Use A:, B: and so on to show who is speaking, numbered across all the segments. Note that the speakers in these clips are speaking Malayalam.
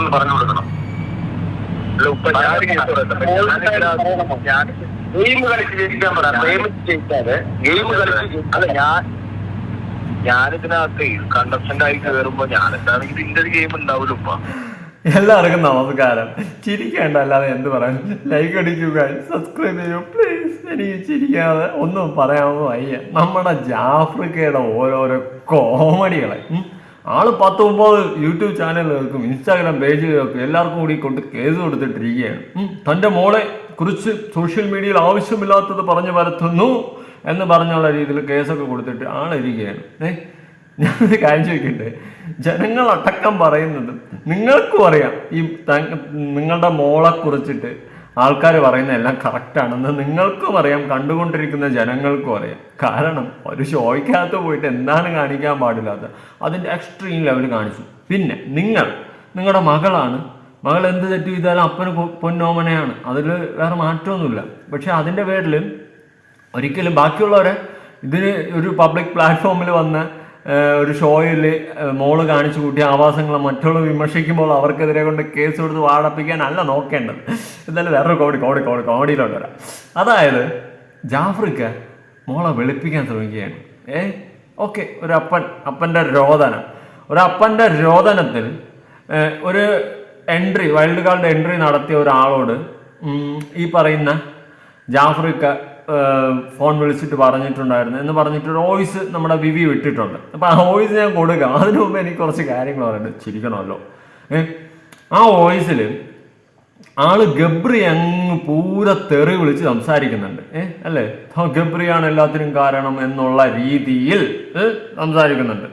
A: ഒന്ന് പറഞ്ഞു കൊടുക്കണം. ഗെയിം കളിച്ച് ജയിക്കാൻ പറയാം ഗെയിം ജയിക്കാതെ ഗെയിം കളിച്ച്
B: അല്ല ഞാൻ ഞാനിതിനകത്ത് കണ്ടസ്റ്റന്റ് ആയി കയറുമ്പോ ഞാൻ എന്താണെങ്കിൽ ഇതിന്റെ ഒരു ഗെയിം ഉണ്ടാവില്ല ഉപ്പ?
C: എല്ലാവർക്കും നമസ്കാരം. ചിരിക്കേണ്ട അല്ലാതെ എന്ത് പറയാൻ ലൈക്ക് അടിക്കുക സബ്സ്ക്രൈബ് ചെയ്യൂ. പ്ലീസ് എനിക്ക് ചിരിക്കാതെ ഒന്നും പറയാമോ അയ്യ നമ്മുടെ ജാഫ്രിക്കയുടെ ഓരോരോ കോമഡികളെ. ആൾ പത്ത് മുപ്പത് യൂട്യൂബ് ചാനലുകൾക്കും ഇൻസ്റ്റാഗ്രാം പേജുകൾക്കും എല്ലാവർക്കും കൂടി കൊണ്ട് കേസ് കൊടുത്തിട്ടിരിക്കുകയാണ്. തന്റെ മോളെ കുറിച്ച് സോഷ്യൽ മീഡിയയിൽ ആവശ്യമില്ലാത്തത് പറഞ്ഞു പരത്തുന്നു എന്ന് പറഞ്ഞുള്ള രീതിയിൽ കേസൊക്കെ കൊടുത്തിട്ട് ആളിരിക്കുകയാണ്. ഏ? ഞാനൊരു കാര്യം ചോദിക്കട്ടെ? ജനങ്ങളടക്കം പറയുന്നത് നിങ്ങൾക്കും അറിയാം. ഈ നിങ്ങളുടെ മോളെ കുറിച്ചിട്ട് ആൾക്കാർ പറയുന്ന എല്ലാം കറക്റ്റാണെന്ന് നിങ്ങൾക്കും അറിയാം കണ്ടുകൊണ്ടിരിക്കുന്ന ജനങ്ങൾക്കും അറിയാം. കാരണം ഒരു ഷോയ്ക്കകത്ത് പോയിട്ട് എന്താണ് കാണിക്കാൻ പാടില്ലാത്ത അതിന്റെ എക്സ്ട്രീം ലെവൽ കാണിച്ചു. പിന്നെ നിങ്ങൾ നിങ്ങളുടെ മകളാണ്. മകൾ എന്ത് തെറ്റ് ചെയ്താലും അപ്പന് പൊന്നോമനയാണ്. അതിൽ വേറെ മാറ്റമൊന്നുമില്ല. പക്ഷേ അതിന്റെ പേരിൽ ഒരിക്കലും ബാക്കിയുള്ളവരെ ഇതിന് ഒരു പബ്ലിക് പ്ലാറ്റ്ഫോമിൽ വന്ന് ഒരു ഷോയിൽ മോൾ കാണിച്ചു കൂട്ടിയ ആവാസങ്ങൾ മറ്റുള്ളവർ വിമർശിക്കുമ്പോൾ അവർക്കെതിരെ കൊണ്ട് കേസ് കൊടുത്ത് വാടപ്പിക്കാനല്ല നോക്കേണ്ടത്. എന്തായാലും വേറൊരു കോടി കോടി കോടി കോമഡിയിലോട്ട് വരാം. അതായത് ജാഫ്രിക്ക മോളെ വെളുപ്പിക്കാൻ ശ്രമിക്കുകയാണ്. ഏ ഓക്കെ ഒരു അപ്പൻ അപ്പന്റെ രോദനം. ഒരു രോദനത്തിൽ ഒരു എൻട്രി വൈൽഡ് കാർഡ് എൻട്രി നടത്തിയ ഒരാളോട് ഈ പറയുന്ന ജാഫ്രിക്ക ഫോൺ വിളിച്ചിട്ട് പറഞ്ഞിട്ടുണ്ടായിരുന്നു. എന്ന് പറഞ്ഞിട്ട് ഒരു വോയിസ് നമ്മുടെ വിവി വിട്ടിട്ടുണ്ട്. അപ്പൊ ആ വോയിസ് ഞാൻ കൊടുക്കാം. അതിനു മുമ്പ് എനിക്ക് കുറച്ച് കാര്യങ്ങൾ പറയുന്നുണ്ട് ചിരിക്കണമല്ലോ. ഏഹ് ആ വോയിസിൽ ആൾ ഗബ്രി അങ്ങ് പൂര തെറി വിളിച്ച് സംസാരിക്കുന്നുണ്ട്. ഏ അല്ലേ? ഗബ്രിയാണ് എല്ലാത്തിനും കാരണം എന്നുള്ള രീതിയിൽ സംസാരിക്കുന്നുണ്ട്.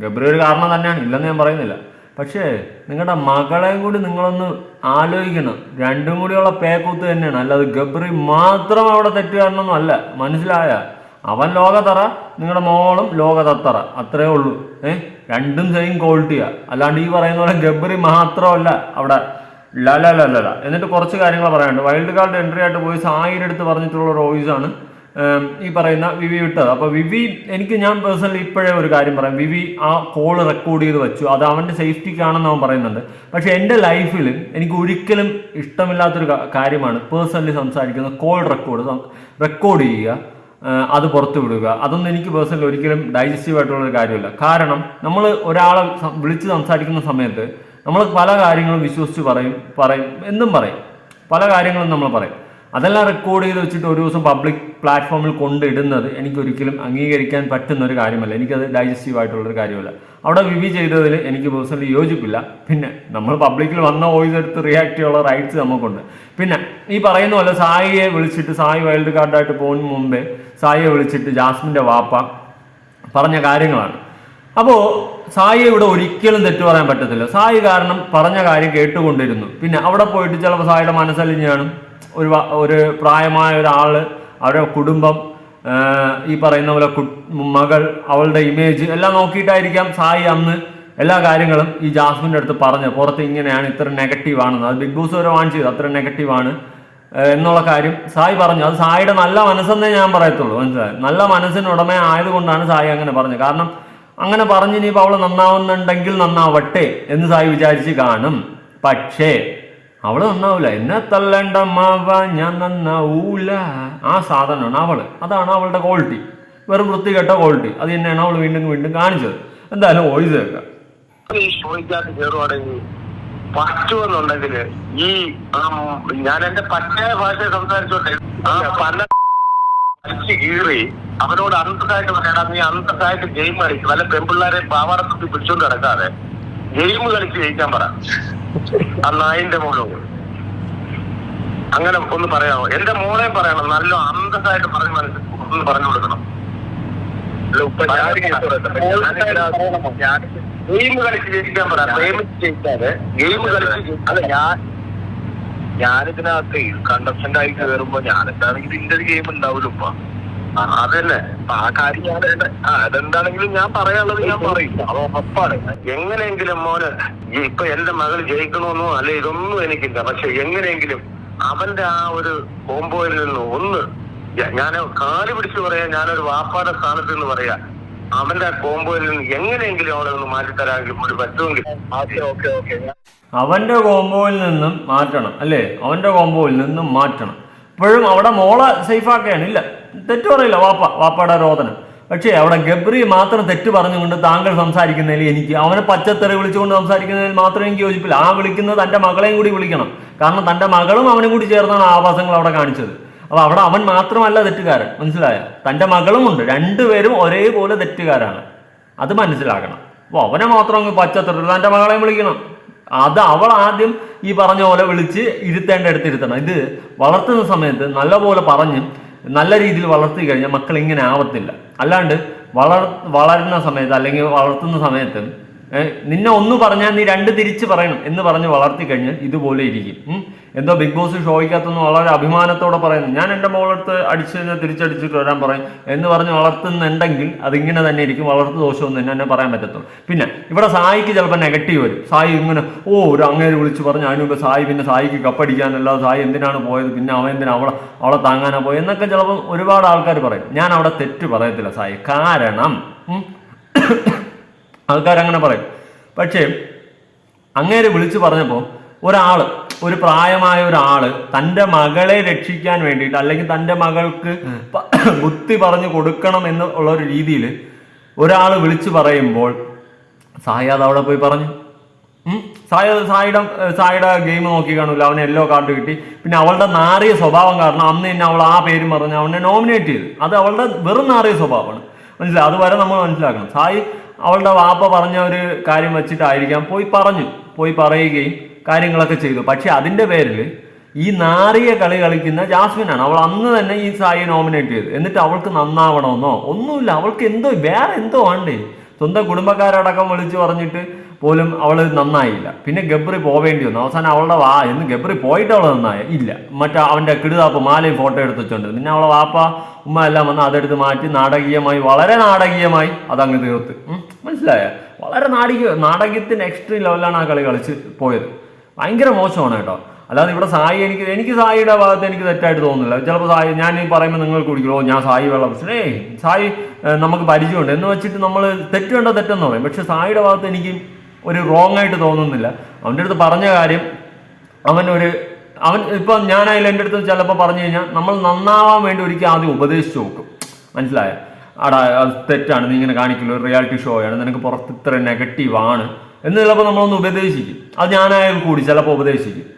C: ഗബ്രി ഒരു കാരണം തന്നെയാണ്. ഇല്ലെന്ന് ഞാൻ പറയുന്നില്ല. പക്ഷേ നിങ്ങളുടെ മകളെയും കൂടി നിങ്ങളൊന്ന് ആലോചിക്കണം. രണ്ടും കൂടിയുള്ള പേക്കൂത്ത് തന്നെയാണ്. അല്ലാതെ ഗബ്രി മാത്രം അവിടെ തെറ്റുകാരനൊന്നും അല്ല. മനസ്സിലായ? അവൻ ലോകതറ നിങ്ങളുടെ മോളും ലോകതത്തറ അത്രേ ഉള്ളൂ. ഏഹ് രണ്ടും സെയിം ക്വാളിറ്റിയാ അല്ലാണ്ട് ഈ പറയുന്ന പോലെ ഗബ്രി മാത്രമല്ല അവിടെ. ലല ലല എന്നിട്ട് കുറച്ച് കാര്യങ്ങൾ പറയാനുണ്ട്. വൈൽഡ് കാർഡ് എൻട്രി ആയിട്ട് പോയി സായിയുടെ അടുത്ത് പറഞ്ഞിട്ടുള്ള ഒരു വോയിസ് ആണ്. ഏം, ഈ പറയുന്ന വിവി വിട്ടത് അപ്പൊ വിവി എനിക്ക് ഞാൻ പേഴ്സണലി ഇപ്പോഴേ ഒരു കാര്യം പറയാം. വിവി ആ കോൾ റെക്കോർഡ് ചെയ്ത് വെച്ചു. അത് അവന്റെ സേഫ്റ്റിക്കാണെന്ന് അവൻ പറയുന്നുണ്ട്. പക്ഷെ എന്റെ ലൈഫിൽ എനിക്ക് ഒരിക്കലും ഇഷ്ടമില്ലാത്തൊരു കാര്യമാണ് പേഴ്സണലി സംസാരിക്കുന്ന കോൾ റെക്കോർഡ് റെക്കോർഡ് ചെയ്യുക അത് പുറത്തു വിടുക. അതൊന്നും എനിക്ക് പേഴ്സണലി ഒരിക്കലും ഡൈജസ്റ്റീവ് ആയിട്ടുള്ള ഒരു കാര്യമല്ല. കാരണം നമ്മൾ ഒരാളെ വിളിച്ച് സംസാരിക്കുന്ന സമയത്ത് നമ്മൾ പല കാര്യങ്ങളും വിശ്വസിച്ച് പറയും പറയും എന്നും പറയും. പല കാര്യങ്ങളും നമ്മൾ പറയും. അതെല്ലാം റെക്കോർഡ് ചെയ്ത് വെച്ചിട്ട് ഒരു ദിവസം പബ്ലിക് പ്ലാറ്റ്ഫോമിൽ കൊണ്ടിടുന്നത് എനിക്ക് ഒരിക്കലും അംഗീകരിക്കാൻ പറ്റുന്ന ഒരു കാര്യമല്ല. എനിക്കത് ഡൈജസ്റ്റീവ് ആയിട്ടുള്ളൊരു കാര്യമല്ല. അവിടെ വിവി ചെയ്തതിൽ എനിക്ക് പേഴ്സണലി യോജിപ്പില്ല. പിന്നെ നമ്മൾ പബ്ലിക്കിൽ വന്ന വോയിസ് എടുത്ത് റിയാക്ട് ചെയ്യാനുള്ള റൈറ്റ്സ് നമുക്കുണ്ട്. പിന്നെ ഈ പറയുന്ന പോലെ സായിയെ വിളിച്ചിട്ട് സായി വൈൽഡ് കാർഡായിട്ട് പോകുന്ന മുമ്പേ സായിയെ വിളിച്ചിട്ട് ജാസ്മിന്റെ വാപ്പ പറഞ്ഞ കാര്യങ്ങളാണ്. അപ്പോൾ സായിയെ ഇവിടെ ഒരിക്കലും തെറ്റു പറയാൻ പറ്റത്തില്ല. സായി കാരണം പറഞ്ഞ കാര്യം കേട്ടുകൊണ്ടിരുന്നു. പിന്നെ അവിടെ പോയിട്ട് ചിലപ്പോൾ സായിയുടെ മനസ്സലിഞ്ഞാണ് ഒരു ഒരു പ്രായമായ ഒരാൾ അവരുടെ കുടുംബം ഈ പറയുന്ന പോലെ മകൾ അവളുടെ ഇമേജ് എല്ലാം നോക്കിയിട്ടായിരിക്കാം സായി അന്ന് എല്ലാ കാര്യങ്ങളും ഈ ജാസ്മിന്റെ അടുത്ത് പറഞ്ഞു പുറത്ത് ഇങ്ങനെയാണ് ഇത്ര നെഗറ്റീവ് ആണെന്ന്. അത് ബിഗ് ബോസ് വരെ വാങ്ങിച്ചത് അത്ര നെഗറ്റീവാണ് എന്നുള്ള കാര്യം സായി പറഞ്ഞു. അത് സായിയുടെ നല്ല മനസ്സെന്നേ ഞാൻ പറയത്തുള്ളൂ. മനസ്സിലായി? നല്ല മനസ്സിന് ഉടമ ആയതുകൊണ്ടാണ് സായി അങ്ങനെ പറഞ്ഞത്. കാരണം അങ്ങനെ പറഞ്ഞ് ഇനിയിപ്പോൾ അവൾ നന്നാവുന്നുണ്ടെങ്കിൽ നന്നാവട്ടെ എന്ന് സായി വിചാരിച്ച് കാണും. പക്ഷേ അവൾ നന്നാവൂല. എന്നെ തള്ളേണ്ട മാവ ഞാൻ നന്നാവൂല. ആ സാധനമാണ് അവൾ. അതാണ് അവളുടെ ക്വാളിറ്റി വെറും വൃത്തികെട്ട ക്വാളിറ്റി അത് തന്നെയാണ് അവൾ വീണ്ടും വീണ്ടും കാണിച്ചത്. എന്തായാലും വോയിസ് കേൾക്കാം.
A: ഈ ഷോയ്ക്കകത്ത് കയറുവാണെങ്കിൽ പറ്റുമെന്നുണ്ടെങ്കിൽ ഈ ഞാൻ എന്റെ ഭാഷ സംസാരിച്ചോട്ടെ. ആ പല വലിച്ച് കീറി അവനോട് അന്തസ്സായിട്ട് പറയടാ നീ അന്തസ്സായിട്ട് ഗെയിം കളിക്കും. വല്ല പെൺപിള്ളേരെ പാവാടത്തി പിടിച്ചോണ്ട് കിടക്കാതെ ഗെയിം കളിച്ച് ജയിക്കാൻ പറ. ആ നായിന്റെ മോളോട് അങ്ങനെ ഒന്ന് പറയാമോ? എന്റെ മോളെ പറയണം. നല്ല അന്തസ്സായിട്ട് പറഞ്ഞു മനസ്സിൽ ഒന്ന് പറഞ്ഞു കൊടുക്കണം. ഗെയിം കളിച്ച് ജയിക്കാൻ പറ. പ്രേമിച്ച് ജയിക്കാതെ ഗെയിം കളിച്ച്
B: അല്ല. ഞാൻ ഞാനിതിനകത്ത് കണ്ടസ്റ്റന്റ് ആയി കയറുമ്പോ ഞാനെന്താണെങ്കിൽ ഇതിന്റെ ഒരു ഗെയിം ഉണ്ടാവില്ല
A: അതന്നെ.
B: ആ കാര്യം ഞാൻ ആ, അതെന്താണെങ്കിലും ഞാൻ പറയാനുള്ളത് ഞാൻ പറയും. അത് ഉറപ്പാണ്.
A: എങ്ങനെയെങ്കിലും മോന് ഇപ്പൊ എന്റെ മകൾ ജയിക്കണമെന്നോ അല്ലെ ഇതൊന്നും എനിക്കില്ല. പക്ഷെ എങ്ങനെയെങ്കിലും അവന്റെ ആ ഒരു കോമ്പോയിൽ നിന്ന് ഒന്ന് ഞാൻ കാൽ പിടിച്ച് പറയാ ഞാനൊരു വാപ്പാടെ സ്ഥാനത്ത് നിന്ന് പറയാ. അവന്റെ ആ കോമ്പോയിൽ നിന്ന് എങ്ങനെയെങ്കിലും അവളെ ഒന്ന് മാറ്റിത്തരാമെങ്കിലും ഒരു പറ്റുമെങ്കിൽ.
B: Okay okay okay.
C: അവന്റെ കോമ്പോയിൽ നിന്നും മാറ്റണം അല്ലേ? അവന്റെ കോമ്പോയിൽ നിന്നും മാറ്റണം. ഇപ്പോഴും അവിടെ മോളെ സേഫ് ഇല്ല. തെറ്റ് പറയില്ല വാപ്പ വാപ്പയുടെ രോദനം. പക്ഷേ അവിടെ ഗബ്രി മാത്രം തെറ്റ് പറഞ്ഞുകൊണ്ട് താങ്കൾ സംസാരിക്കുന്നതിൽ എനിക്ക് അവനെ പച്ചത്തെറി വിളിച്ചുകൊണ്ട് സംസാരിക്കുന്നതിൽ മാത്രമേ എനിക്ക് യോജിപ്പില്ല. ആ വിളിക്കുന്നത് തന്റെ മകളെയും കൂടി വിളിക്കണം. കാരണം തന്റെ മകളും അവനും കൂടി ചേർന്നാണ് ആവാസങ്ങൾ അവിടെ കാണിച്ചത്. അപ്പോൾ അവിടെ അവൻ മാത്രമല്ല തെറ്റുകാരൻ. മനസ്സിലായ? തന്റെ മകളും ഉണ്ട്. രണ്ടുപേരും ഒരേപോലെ തെറ്റുകാരാണ്. അത് മനസ്സിലാക്കണം. അപ്പോൾ അവനെ മാത്രം അങ്ങ് പച്ചത്തെറി തന്റെ മകളെയും വിളിക്കണം. അത് അവൾ ആദ്യം ഈ പറഞ്ഞ പോലെ വിളിച്ച് ഇരുത്തേണ്ട അടുത്ത് ഇരുത്തണം ഇത് വളർത്തുന്ന സമയത്ത് നല്ലപോലെ പറഞ്ഞ് നല്ല രീതിയിൽ വളർത്തി കഴിഞ്ഞാൽ മക്കൾ ഇങ്ങനെ ആവത്തില്ല. അല്ലാണ്ട് വളർ വളരുന്ന സമയത്ത് അല്ലെങ്കിൽ വളർത്തുന്ന സമയത്ത് നിന്നെ ഒന്ന് പറഞ്ഞാൽ നീ രണ്ട് തിരിച്ച് പറയണം എന്ന് പറഞ്ഞ് വളർത്തി കഴിഞ്ഞാൽ ഇതുപോലെ ഇരിക്കും. എന്തോ ബിഗ് ബോസ് ഷോയ്ക്കകത്തൊന്നും വളരെ അഭിമാനത്തോടെ പറയുന്നു. ഞാൻ എന്റെ മോളടുത്ത് അടിച്ച് തിരിച്ചടിച്ചിട്ട് വരാൻ പറയും എന്ന് പറഞ്ഞ് വളർത്തുന്നുണ്ടെങ്കിൽ അതിങ്ങനെ തന്നെ ഇരിക്കും. വളർത്തു ദോഷമൊന്നും തന്നെ എന്നെ പറയാൻ പറ്റത്തുള്ളൂ. പിന്നെ ഇവിടെ സായിക്ക് ചിലപ്പോൾ നെഗറ്റീവ് വരും. സായി ഇങ്ങനെ ഓ ഒരു അങ്ങേര് വിളിച്ച് പറഞ്ഞു അതിന് മുമ്പ് സായി പിന്നെ സായിക്ക് കപ്പടിക്കാനല്ലാതെ സായി എന്തിനാണ് പോയത്? പിന്നെ അവൻ എന്തിനാ അവളെ അവളെ താങ്ങാനാ പോയത്? എന്നൊക്കെ ചിലപ്പോൾ ഒരുപാട് ആൾക്കാർ പറയും. ഞാൻ അവിടെ തെറ്റ് പറയത്തില്ല സായി. കാരണം ആൾക്കാരങ്ങനെ പറയും. പക്ഷേ അങ്ങേര് വിളിച്ചു പറഞ്ഞപ്പോൾ ഒരാൾ ഒരു പ്രായമായ ഒരാൾ തന്റെ മകളെ രക്ഷിക്കാൻ വേണ്ടിയിട്ട് അല്ലെങ്കിൽ തന്റെ മകൾക്ക് ബുദ്ധി പറഞ്ഞു കൊടുക്കണം എന്ന് ഉള്ള ഒരു രീതിയിൽ ഒരാൾ വിളിച്ചു പറയുമ്പോൾ സായാദ് അവിടെ പോയി പറഞ്ഞു. സായാദ് സായി സായിയുടെ സായിയുടെ ഗെയിം നോക്കി കാണൂല. അവന് എല്ലോ കാർഡ് കിട്ടി. പിന്നെ അവളുടെ നാറിയ സ്വഭാവം കാരണം അന്ന് തന്നെ അവൾ ആ പേരും പറഞ്ഞ് അവനെ നോമിനേറ്റ് ചെയ്തു. അത് അവളുടെ വെറും നാറിയ സ്വഭാവമാണ്. മനസ്സിലായി? അതുവരെ നമ്മൾ മനസ്സിലാക്കണം. സായി അവളുടെ വാപ്പ പറഞ്ഞ ഒരു കാര്യം വെച്ചിട്ടായിരിക്കാം പോയി പറഞ്ഞു പോയി പറയുകയും കാര്യങ്ങളൊക്കെ ചെയ്തു. പക്ഷെ അതിന്റെ പേരിൽ ഈ നാറിയ കളി കളിക്കുന്ന ജാസ്മിനാണ്. അവൾ അന്ന് തന്നെ ഈ സായി നോമിനേറ്റ് ചെയ്തു. എന്നിട്ട് അവൾക്ക് നന്നാവണമെന്നോ? ഒന്നുമില്ല. അവൾക്ക് എന്തോ വേറെ എന്തോ വേണ്ടേ സ്വന്തം കുടുംബക്കാരടക്കം വിളിച്ചു പറഞ്ഞിട്ട് പോലും അവൾ നന്നായില്ല. പിന്നെ ഗബ്രി പോവേണ്ടി വന്നു. അവസാനം അവളുടെ വാ എന്ന് ഗബ്രി പോയിട്ട് അവൾ നന്നായ. ഇല്ല. മറ്റേ അവന്റെ കിടുതാപ്പ് മാലയും ഫോട്ടോ എടുത്ത് വെച്ചോണ്ട്. പിന്നെ അവളെ വാപ്പ ഉമ്മ എല്ലാം വന്ന് അതെടുത്ത് മാറ്റി നാടകീയമായി വളരെ നാടകീയമായി അതങ്ങ് തീർത്ത്. മനസ്സിലായ? വളരെ നാടകീയ നാടകീയത്തിന്റെ എക്സ്ട്രീം ലെവലാണ് ആ കളി കളിച്ച് പോയത്. ഭയങ്കര മോശമാണ് കേട്ടോ. അല്ലാതെ ഇവിടെ സായി എനിക്ക് എനിക്ക് സായിയുടെ ഭാഗത്ത് എനിക്ക് തെറ്റായിട്ട് തോന്നുന്നില്ല. ചിലപ്പോൾ സായി ഞാൻ ഈ പറയുമ്പോൾ നിങ്ങൾ കുടിക്കുമോ ഞാൻ സായി വെള്ളം പ്രശ്നം സായി നമുക്ക് പരിചയമുണ്ട്. എന്ന് വെച്ചിട്ട് നമ്മൾ തെറ്റുണ്ടോ തെറ്റെന്ന് പറയും. പക്ഷെ സായിയുടെ ഭാഗത്ത് എനിക്ക് ഒരു റോങ് ആയിട്ട് തോന്നുന്നില്ല. അവന്റെ അടുത്ത് പറഞ്ഞ കാര്യം അവൻ ഒരു അവൻ ഇപ്പം ഞാനായാലും എന്റെ അടുത്ത് ചിലപ്പോൾ പറഞ്ഞു കഴിഞ്ഞാൽ നമ്മൾ നന്നാവാൻ വേണ്ടി ഒരിക്കൽ ആദ്യം ഉപദേശിച്ച് നോക്കും. മനസ്സിലായ? ആടാ അത് തെറ്റാണ്. നീ ഇങ്ങനെ കാണിക്കില്ല ഒരു റിയാലിറ്റി ഷോ ആണ്. നിനക്ക് പുറത്ത് ഇത്ര നെഗറ്റീവ് ആണ്. എന്ന് ചിലപ്പോൾ നമ്മളൊന്ന് ഉപദേശിക്കും. അത് ഞാനായാലും കൂടി ചിലപ്പോൾ ഉപദേശിക്കും.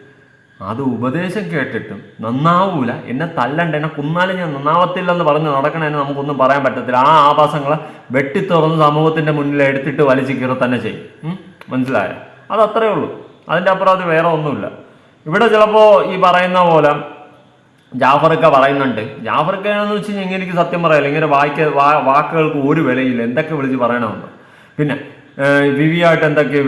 C: അത് ഉപദേശം കേട്ടിട്ടും നന്നാവൂല. എന്നെ തല്ലണ്ട. എന്നെ കുന്നാലും ഞാൻ നന്നാവത്തില്ലെന്ന് പറഞ്ഞ് നടക്കണേനെ നമുക്കൊന്നും പറയാൻ പറ്റത്തില്ല. ആ ആഭാസങ്ങളെ വെട്ടിത്തുറന്ന് സമൂഹത്തിന്റെ മുന്നിൽ എടുത്തിട്ട് വലിച്ചു കീറി തന്നെ ചെയ്യും? മനസ്സിലായോ? അത് അത്രയേ ഉള്ളൂ. അതിന്റെ അപ്പുറം അത് വേറെ ഒന്നുമില്ല. ഇവിടെ ചിലപ്പോൾ ഈ പറയുന്ന പോലെ ജാഫർക്ക പറയുന്നുണ്ട്. ജാഫർക്ക എന്ന് വെച്ച് കഴിഞ്ഞാൽ എനിക്ക് സത്യം പറയാമല്ലോ ഇങ്ങനെ വായിക്ക വാക്കുകൾക്ക് ഒരു വിലയില്ല. എന്തൊക്കെ വിളിച്ച് പറയണമെന്ന്. പിന്നെ വിവിയായിട്ട് എന്തൊക്കെ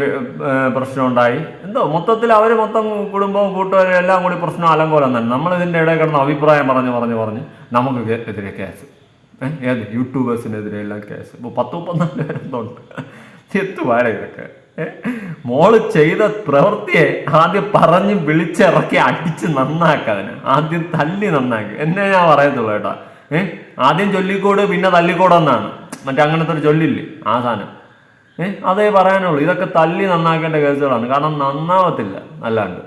C: പ്രശ്നം ഉണ്ടായി എന്തോ മൊത്തത്തിൽ അവർ മൊത്തം കുടുംബവും കൂട്ടുകാരും എല്ലാം കൂടി പ്രശ്നം അലങ്കോലം തന്നെ. നമ്മൾ ഇതിന്റെ ഇടയിൽ കിടന്ന് അഭിപ്രായം പറഞ്ഞ് പറഞ്ഞ് പറഞ്ഞ് നമുക്ക് എതിരെ കേസ്. ഏത് യൂട്യൂബേഴ്സിനെതിരെ എല്ലാം കേസ്. ഇപ്പോൾ പത്ത് മുപ്പത്തിനാല് പേരെന്തോണ്ട് എത്തുവാര ഇതൊക്കെ? മോൾ ചെയ്ത പ്രവൃത്തിയെ ആദ്യം പറഞ്ഞ് വിളിച്ചിറക്കി അടിച്ച് നന്നാക്കതിന് ആദ്യം തല്ലി നന്നാക്കി. എന്നെ ഞാൻ പറയത്തുള്ളൂ കേട്ടോ. ഏ? ആദ്യം ചൊല്ലിക്കോട് പിന്നെ തല്ലിക്കോടെന്നാണ്. മറ്റേ അങ്ങനത്തെ ഒരു ചൊല്ലില്ലേ ആ സാധനം. ഏ? അതേ പറയാനുള്ളൂ. ഇതൊക്കെ തല്ലി നന്നാക്കേണ്ട കേസുകളാണ്. കാരണം നന്നാവത്തില്ല അല്ലാണ്ട്.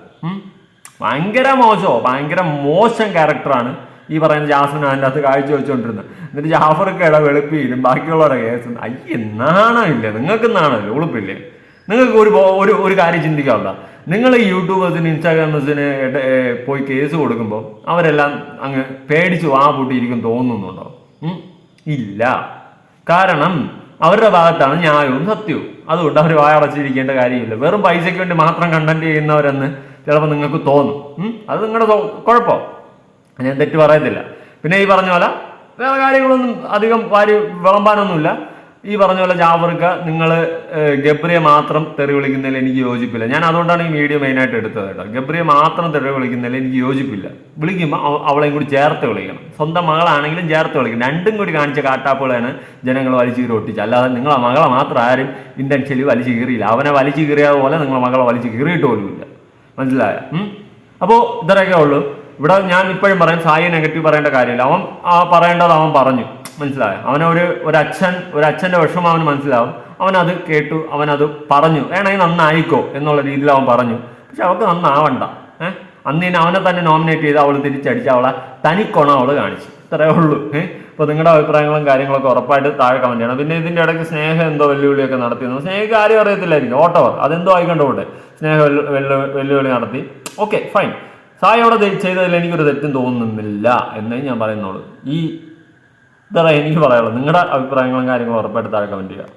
C: ഭയങ്കര മോശമോ ഭയങ്കര മോശം ക്യാരക്ടറാണ് ഈ പറയുന്ന ജാസ്മിൻ അതിന്റെ അകത്ത് കാഴ്ച വെച്ചുകൊണ്ടിരുന്നത് എന്നിട്ട് ജാഫർക്ക് ഇട വെളുപ്പിയിലും ബാക്കിയുള്ളവരുടെ കേസ് അയ്യ നാണമില്ല? നിങ്ങൾക്ക് നാണമില്ല? ഉളുപ്പില്ലേ? നിങ്ങൾക്ക് ഒരു ഒരു ഒരു കാര്യം ചിന്തിക്കാവുന്ന. നിങ്ങൾ യൂട്യൂബേഴ്സിന് ഇൻസ്റ്റാഗ്രാമേഴ്സിന് പോയി കേസ് കൊടുക്കുമ്പോൾ അവരെല്ലാം അങ്ങ് പേടിച്ച് വാ പൂട്ടിയിരിക്കും തോന്നുന്നുണ്ടോ? ഇല്ല. കാരണം അവരുടെ ഭാഗത്താണ് ന്യായവും സത്യവും. അതുകൊണ്ട് അവർ വായടച്ചിരിക്കേണ്ട കാര്യമില്ല. വെറും പൈസയ്ക്ക് വേണ്ടി മാത്രം കണ്ടന്റ് ചെയ്യുന്നവരെന്ന് ചിലപ്പോൾ നിങ്ങൾക്ക് തോന്നും. അത് നിങ്ങളുടെ കുഴപ്പം. ഞാൻ തെറ്റ് പറയത്തില്ല. പിന്നെ ഈ പറഞ്ഞ പോലെ വേറെ കാര്യങ്ങളൊന്നും അധികം വാരി വിളമ്പാനൊന്നുമില്ല. ഈ പറഞ്ഞ പോലെ ജാഫർക്ക നിങ്ങൾ ഗബ്രിയെ മാത്രം തെറി വിളിക്കുന്നതിൽ എനിക്ക് യോജിപ്പില്ല. ഞാൻ അതുകൊണ്ടാണ് ഈ വീഡിയോ മെയിനായിട്ട് എടുത്തത് കേട്ടോ. ഗബ്രിയെ മാത്രം തെറി വിളിക്കുന്നതിൽ എനിക്ക് യോജിപ്പില്ല. വിളിക്കുമ്പോൾ അവ- അവളെയും കൂടി ചേർത്ത് വിളിക്കണം. സ്വന്തം മകളാണെങ്കിലും ചേർത്ത് വിളിക്കണം. രണ്ടും കൂടി കാണിച്ച കാട്ടാപ്പുകളാണ് ജനങ്ങൾ വലിച്ചു കീറി ഒട്ടിച്ചത്. അല്ലാതെ നിങ്ങളെ മകളെ മാത്രം ആരും ഇന്റൻഷ്യലി വലിച്ചു കീറിയില്ല. അവനെ വലിച്ചു കീറിയ പോലെ നിങ്ങളെ മകളെ വലിച്ചു കീറിയിട്ട് പോലുമില്ല. മനസ്സിലായ? അപ്പോൾ ഇത്രയൊക്കെ ഉള്ളൂ. ഇവിടെ ഞാൻ ഇപ്പോഴും പറയും സായി നെഗറ്റീവ് പറയേണ്ട കാര്യമില്ല. അവൻ ആ പറയേണ്ടത് അവൻ പറഞ്ഞു. മനസ്സിലായോ? അവനൊരു ഒരു അച്ഛൻ ഒരു വിഷമം അവന് മനസ്സിലാവും. അവൻ അത് കേട്ടു അവൻ അത് പറഞ്ഞു. വേണമെങ്കിൽ നന്നായിക്കോ എന്നുള്ള രീതിയിൽ അവൻ പറഞ്ഞു. പക്ഷെ അവൾക്ക് നന്നാവണ്ട. ഏഹ് അന്ന് ഇനി അവനെ തന്നെ നോമിനേറ്റ് ചെയ്ത് അവൾ തിരിച്ചടിച്ച് അവളെ തനിക്കൊണ അവൾ കാണിച്ചു. ഇത്രേ ഉള്ളൂ. ഏഹ് അപ്പോൾ നിങ്ങളുടെ അഭിപ്രായങ്ങളും കാര്യങ്ങളൊക്കെ ഉറപ്പായിട്ട് താഴെ കമന്റ് ചെയ്യണം. പിന്നെ ഇതിന്റെ ഇടയ്ക്ക് സ്നേഹം എന്തോ വെല്ലുവിളിയൊക്കെ നടത്തി സ്നേഹക്ക് ആരും അറിയത്തില്ലായിരിക്കും. ഓട്ടോ അതെന്തോ ആയിക്കണ്ടോട്ടെ സ്നേഹ വെല്ലു- വെല്ലു- വെല്ലുവിളി നടത്തി. ഓക്കെ ഫൈൻ സായി അവിടെ ദേ- ചെയ്തതിൽ എനിക്കൊരു തെറ്റും തോന്നുന്നില്ല എന്നേ ഞാൻ പറയുന്നുള്ളൂ. ഈ ഇതറ എനിക്ക് പറയാനുള്ളത്. നിങ്ങളുടെ അഭിപ്രായങ്ങളും കാര്യങ്ങളും ഉറപ്പായിട്ട് താഴെ കമന്റ് ചെയ്യുക.